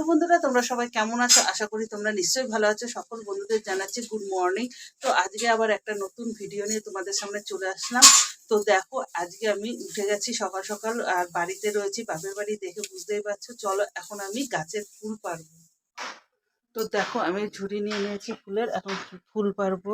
Hello বন্ধুরা, তোমরা সবাই কেমন আছো? আশা করি তোমরা নিশ্চয়ই ভালো আছো। সকল বন্ধুদের জানাচ্ছি গুড মর্নিং তো আজকে আবার একটা নতুন ভিডিও নিয়ে তোমাদের সামনে চলে আসলাম। তো দেখো, আজকে আমি উঠে গেছি সকাল সকাল, আর বাড়িতে রয়েছি, বাপের বাড়ি দেখে বুঝতেই পারছ। চলো, এখন আমি গাছের ফুল পারব তো দেখো, আমি ঝুড়ি নিয়ে নিয়েছি ফুলের, এখন ফুল পারব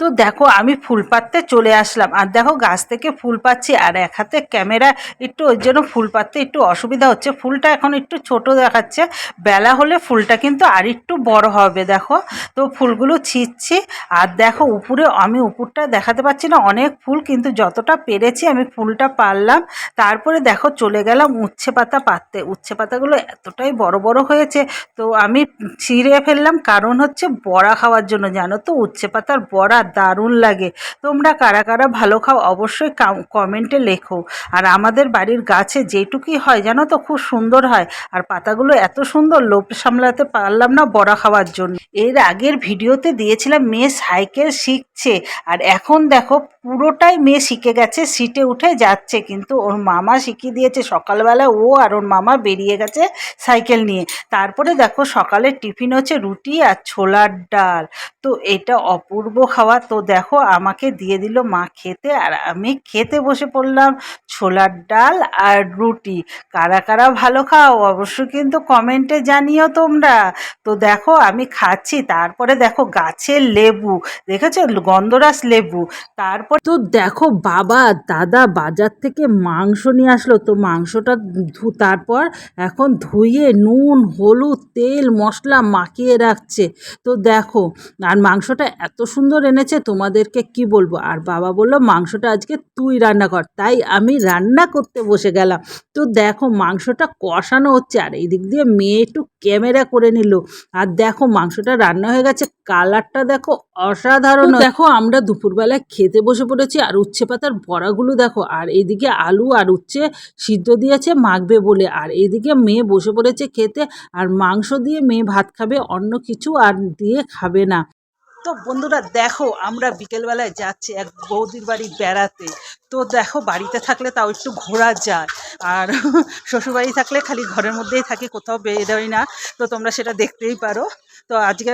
তো দেখো, আমি ফুল পাততে চলে আসলাম। আর দেখো, গাছ থেকে ফুল পাচ্ছি, আর এক হাতে ক্যামেরা, একটু ওই জন্য ফুল পাততে একটু অসুবিধা হচ্ছে। ফুলটা এখন একটু ছোট দেখাচ্ছে। বেলা হলে ফুলটা কিন্তু আর একটু বড় হবে, দেখো। তো ফুলগুলো ছিঁচ্ছি আর দেখো, উপরে আমি উপরটা দেখাতে পাচ্ছি না, অনেক ফুল, কিন্তু যতটা পেরেছি আমি ফুলটা পারলাম তারপরে দেখো, চলে গেলাম উচ্ছে পাতা পাততে উচ্ছে পাতাগুলো এতটাই বড় বড় হয়েছে, তো আমি ছিঁড়ে ফেললাম। কারণ হচ্ছে বড়া খাওয়ার জন্য, জানো তো? উচ্ছে পাতার বড়া দারুণ লাগে। তোমরা কারা কারা ভালো খাও অবশ্যই কমেন্টে লেখো। আর আমাদের বাড়ির গাছে যেটুকুই হয়, জানো তো? খুব সুন্দর হয়। আর পাতাগুলো এত সুন্দর, লোভ সামলাতে পারলাম না বড়া খাওয়ার জন্য। এর আগের ভিডিওতে দিয়েছিলাম, মেয়ে সাইকেল শিখছে। আর এখন দেখো, পুরোটাই মেয়ে শিখে গেছে, সিটে উঠে যাচ্ছে। কিন্তু ওর মামা শিখিয়ে দিয়েছে, সকালবেলা ও আর ওর মামা বেরিয়ে গেছে সাইকেল নিয়ে। তারপরে দেখো, সকালের টিফিন হচ্ছে রুটি আর ছোলার ডাল। তো এটা অপূর্ব খাওয়া। তো দেখো আমাকে দিয়ে দিল মা খেতে আর আমি খেতে বসে পড়লাম ছোলার ডাল আর রুটি। কারা কারা ভালো খাও অবশ্যই কিন্তু কমেন্টে জানিও তোমরা। তো দেখো আমি খাচ্ছি, তারপরে দেখো গাছের লেবু, দেখেছ? গন্ধরাস লেবু। তারপর তো দেখো বাবা, দাদা বাজার থেকে মাংস নিয়ে আসলো। তো মাংসটা তারপর এখন ধুয়ে নুন, হলুদ, তেল, মশলা মাখিয়ে রাখছে। তো দেখো, আর মাংসটা এত সুন্দর এনেছে তোমাদেরকে কি বলব? আর বাবা বলল মাংসটা আজকে তুই রান্না কর। তাই আমি রান্না করতে বসে গেলাম। তো দেখো মাংসটা কষানো হচ্ছে আর এই দিক দিয়ে মেয়ে একটু ক্যামেরা করে নিল। আর দেখো মাংসটা রান্না হয়ে গেছে কালারটা দেখো অসাধারণ দেখো আমরা দুপুরবেলায় খেতে বসে পড়েছি আর উচ্ছে পাতার বড়াগুলো দেখো আর এইদিকে আলু আর উচ্ছে সিদ্ধ দিয়েছে মাখবে বলে। আর এইদিকে মেয়ে বসে পড়েছে খেতে আর মাংস দিয়ে মেয়ে ভাত খাবে অন্য কিছু আর দিয়ে খাবে না। তো বন্ধুরা দেখো আমরা বিকেলবেলায় যাচ্ছি এক বৌদির বাড়ি বেড়াতে। তো দেখো বাড়িতে থাকলে তাও একটু ঘোরা যায়। আর শ্বশুরবাড়ি থাকলে খালি ঘরের মধ্যেই থাকি কোথাও বেরোই না। তো তোমরা সেটা দেখতেই পারো। তো আজকে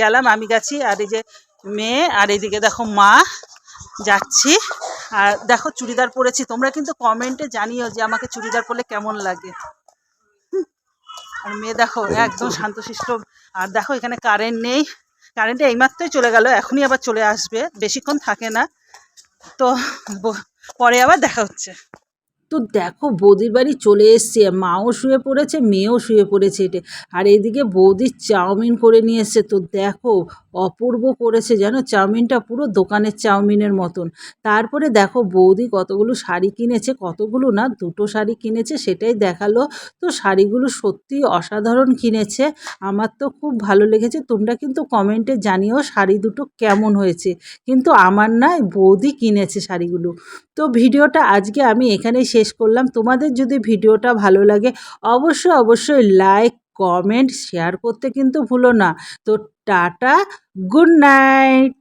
গেলাম আমি গেছি আর এই যে মেয়ে আর এদিকে দেখো মা যাচ্ছি। আর দেখো চুড়িদার পরেছি। তোমরা কিন্তু কমেন্টে জানিও যে আমাকে চুড়িদার পরলে কেমন লাগে। আর মেয়ে দেখো একদম শান্তশিষ্ট। আর দেখো এখানে কারেন্ট নেই। কারেন্টটা এইমাত্রই চলে গেল, এখনই আবার চলে আসবে, বেশিক্ষণ থাকে না। তো পরে আবার দেখা হচ্ছে। তো দেখো বৌদির বাড়ি চলে এসছে, মাও শুয়ে পড়েছে, মেয়েও শুয়ে পড়েছে এটে। আর এদিকে বৌদির চাউমিন করে নিয়ে এসছে। তো দেখো অপূর্ব করেছে যেন চাউমিনটা পুরো দোকানের চাউমিনের মতন। তারপরে দেখো বৌদি কতগুলো শাড়ি কিনেছে, কতগুলো না দুটো শাড়ি কিনেছে সেটাই দেখাল। তো শাড়িগুলো সত্যি অসাধারণ কিনেছে, আমার তো খুব ভালো লেগেছে। তোমরা কিন্তু কমেন্টে জানিও শাড়ি দুটো কেমন হয়েছে। কিন্তু আমার না বৌদি কিনেছে শাড়িগুলো। তো ভিডিওটা আজকে আমি এখানেই শেষ করলাম। তোমাদের যদি ভিডিওটা ভালো লাগে, অবশ্যই অবশ্যই লাইক কমেন্ট শেয়ার করতে কিন্তু ভুলো না। তো টাটা গুড নাইট